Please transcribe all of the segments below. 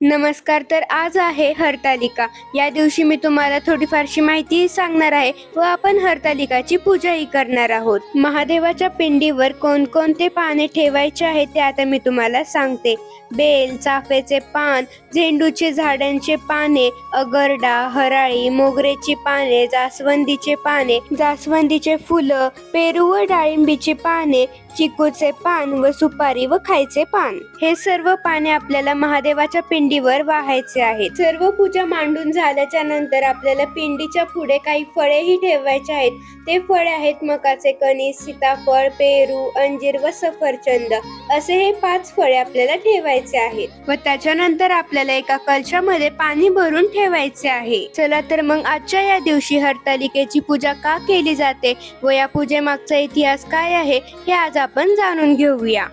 नमस्कार तर आज आहे हरतालिका. या दिवशी मी तुम्हाला थोडीफारशी माहिती सांगणार आहे व आपण हरतालिकाची पूजाही करणार आहोत. महादेवाच्या पिंडीवर कोणकोणते पाने ठेवायचे आहे ते आता मी तुम्हाला सांगते. बेल चाफ्याचे पान झेंडूचे झाडांचे पाने अगरडा हराळी मोगरेची पाने जास्वंदीचे पाने जास्वंदीचे फुलं पेरू व डाळिंबीची पाने चिकूचे पान व सुपारी व खायचे पान. हे सर्व पाने आपल्याला महादेवाच्या पिंडी पिंडीवर वाहायचे आहेत. सर्व पूजा मांडून झाल्याच्यानंतर आपल्याला पिंडीच्या पुढे काही फळेही ठेवायचे आहेत. ते फळे आहेत मकाचे कणीस सीताफळ पेरू अंजीर व सफरचंद. असे हे पाच फळे आपल्याला ठेवायचे आहेत. व त्याच्यानंतर आपल्याला एका कलशामध्ये पाणी भरून ठेवायचे आहे. चला तर मग आजच्या या दिवशी हरतालिकेची पूजा का केली जाते? व या पूजेमागचा इतिहास काय आहे? हे आज आपण जाणून घेऊया.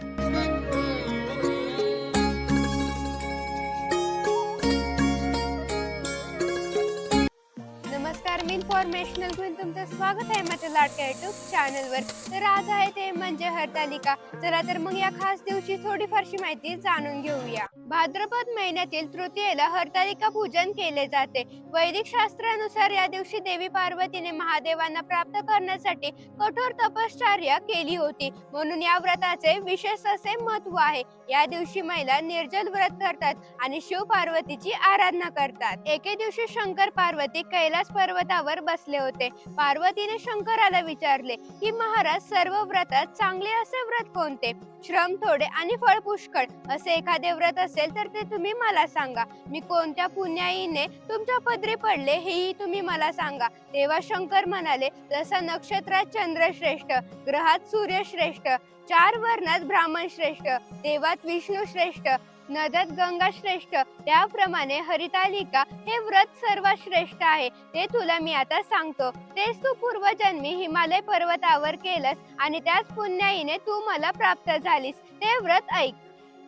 नमस्कार मी इन्फॉर्मेशनल घेऊन तुमचं स्वागत आहे माझ्या लाडक्या युट्यूब चॅनलवर तर आज आहे ते म्हणजे हरतालिका. चला तर मग या खास दिवशी थोडीफारशी माहिती जाणून घेऊया. भाद्रपद महिन्यातील तृतीयेला हरतालिका पूजन केले जाते. वैदिक शास्त्रानुसार या दिवशी देवी पार्वतीने महादेवांना प्राप्त करण्यासाठी कठोर तपश्चर्या केली होती. म्हणून या व्रताचे विशेष असे महत्त्व आहे. या दिवशी महिला निर्जल व्रत करतात आणि शिव पार्वतीची आराधना करतात. एके दिवशी शंकर पार्वती कैलास पर्वतावर बसले होते. पार्वतीने शंकराला विचारले की महाराज सर्व व्रतात चांगले असे व्रत कोणते? श्रम थोडे आणि फळ पुष्कळ. असे एखादे व्रत असेल तर ते तुम्ही मला सांगा. मी कोणत्या पुण्याईने तुमच्या पदरी पडले हेही तुम्ही मला सांगा. तेव्हा शंकर म्हणाले जसा नक्षत्रात चंद्र श्रेष्ठ ग्रहात सूर्य श्रेष्ठ चार वर्णात ब्राह्मण श्रेष्ठ देवात विष्णू श्रेष्ठ नदत गंगा श्रेष्ठ. त्याप्रमाणे हरितालिका हे व्रत सर्वात श्रेष्ठ आहे. ते तुला मी आता सांगतो. तेच तू पूर्वजन्मी हिमालय पर्वतावर केलंस आणि त्याच पुण्याईने तू मला प्राप्त झालीस. ते व्रत ऐक.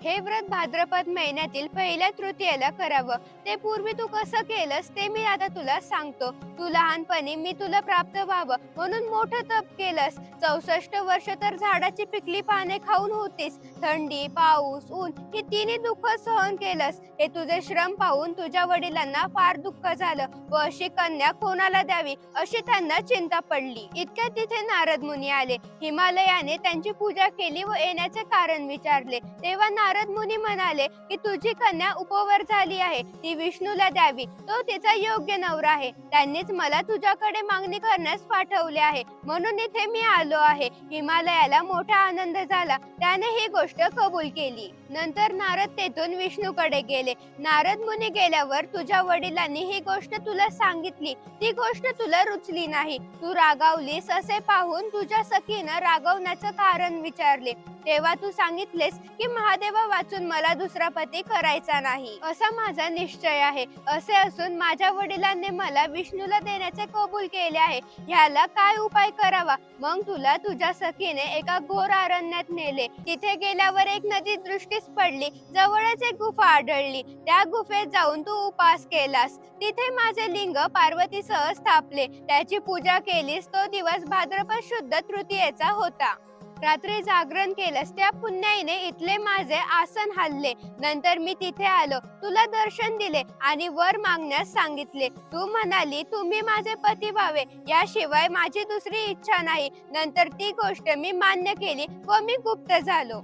हे व्रत भाद्रपद महिन्यातील पहिल्या तृतीयेला करावं. ते पूर्वी तू कसं केलंस ते मी आता तुला सांगतो. तू लहानपणी मी तुला प्राप्त व्हावं म्हणून मोठं तप केलंस. चौसष्ट वर्ष तर झाडाची पिकली पाने खाऊन होतीस. थंडी पाऊस ऊन ही तिन्ही दुःख सहन केलंस. हे तुझे श्रम पाहून तुझ्या वडिलांना फार दुःख झालं. व अशी कन्या कोणाला द्यावी अशी त्यांना चिंता पडली. इतक्यात तिथे नारद मुनी आले. हिमालयाने त्यांची पूजा केली व येण्याचे कारण विचारले. तेव्हा नारद मुनी म्हणाले की तुझी कन्या उपवर झाली आहे. ती विष्णूला द्यावी. तो तिचा योग्य नवरा आहे. त्यांनीच मला तुझ्याकडे मागणी करण्यास पाठवले आहे. म्हणून इथे मी आलो आहे. हिमालयाला मोठा आनंद झाला. त्याने ही गोष्ट कबूल केली. नंतर नारद तेथून विष्णूकडे गेले. नारद मुनी गेल्यावर तुझ्या वडिलांनी ही गोष्ट तुला सांगितली. ती गोष्ट तुला रुचली नाही. तू रागावलीस असे पाहून तुझ्या सखीनं रागवण्याचं कारण विचारले. तेव्हा तू सांगितलेस की महादेव वाचून मला दुसरा पती करायचा नाही. असा माझा निश्चय आहे. असे असून माझ्या वडिलांनी मला विष्णूला देण्याचे कबूल केले आहे. ह्याला काय उपाय करावा? मग तुला तुझ्या सखीने एका घोर अरण्यात नेले. तिथे गेल्यावर एक नदी दृष्टीस पडली. जवळच एक गुफा आढळली. त्या गुफेत जाऊन तू उपास केलास. तिथे माझे लिंग पार्वतीसह स्थापले. त्याची पूजा केलीस तो दिवस भाद्रपद शुद्ध तृतीयेचा होता. रात्री जागरण केलंस त्या पुण्याईने इथले माझे आसन हल्ले नंतर मी तिथे आलो तुला दर्शन दिले आणि वर मागण्यास सांगितले. तू म्हणाली तुम्ही माझे पती व्हावे याशिवाय माझी दुसरी इच्छा नाही. नंतर ती गोष्ट मी मान्य केली व मी गुप्त झालो.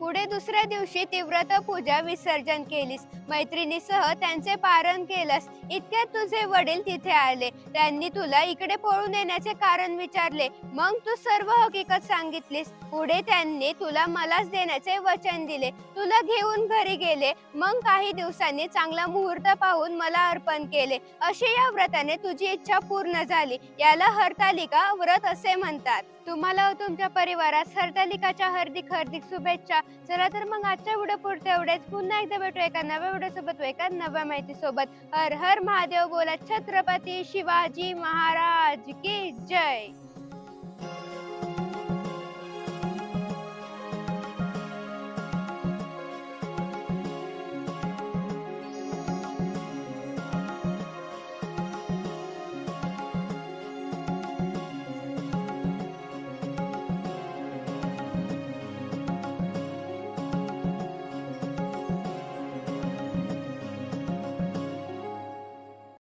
पुढे दुसऱ्या दिवशी तीव्रता पूजा विसर्जन केलीस. मैत्रिणीसह त्यांचे पारण केलंस. इतक्यात तुझे वडील तिथे आले. त्यांनी तुला इकडे पळून येण्याचे कारण विचारले. मग तू सर्व हकीकत सांगितलीस. पुढे त्यांनी तुला मलाच देण्याचे वचन दिले. तुला घेऊन घरी गेले. मग काही दिवसांनी चांगला मुहूर्त पाहून मला अर्पण केले. अशी या व्रताने तुझी इच्छा पूर्ण झाली. याला हरतालिका व्रत असे म्हणतात. तुम्हाला व तुमच्या परिवारास हरतालिकाच्या हार्दिक हार्दिक शुभेच्छा. चला तर मग आजच्या व्हिडिओ पुढचे एवढेच. पुन्हा एकदा भेटू एका नव्या व्हिडिओ सोबत एका नव्या माहिती सोबत हर हर महादेव बोला. छत्रपती शिवाजी महाराज की जय।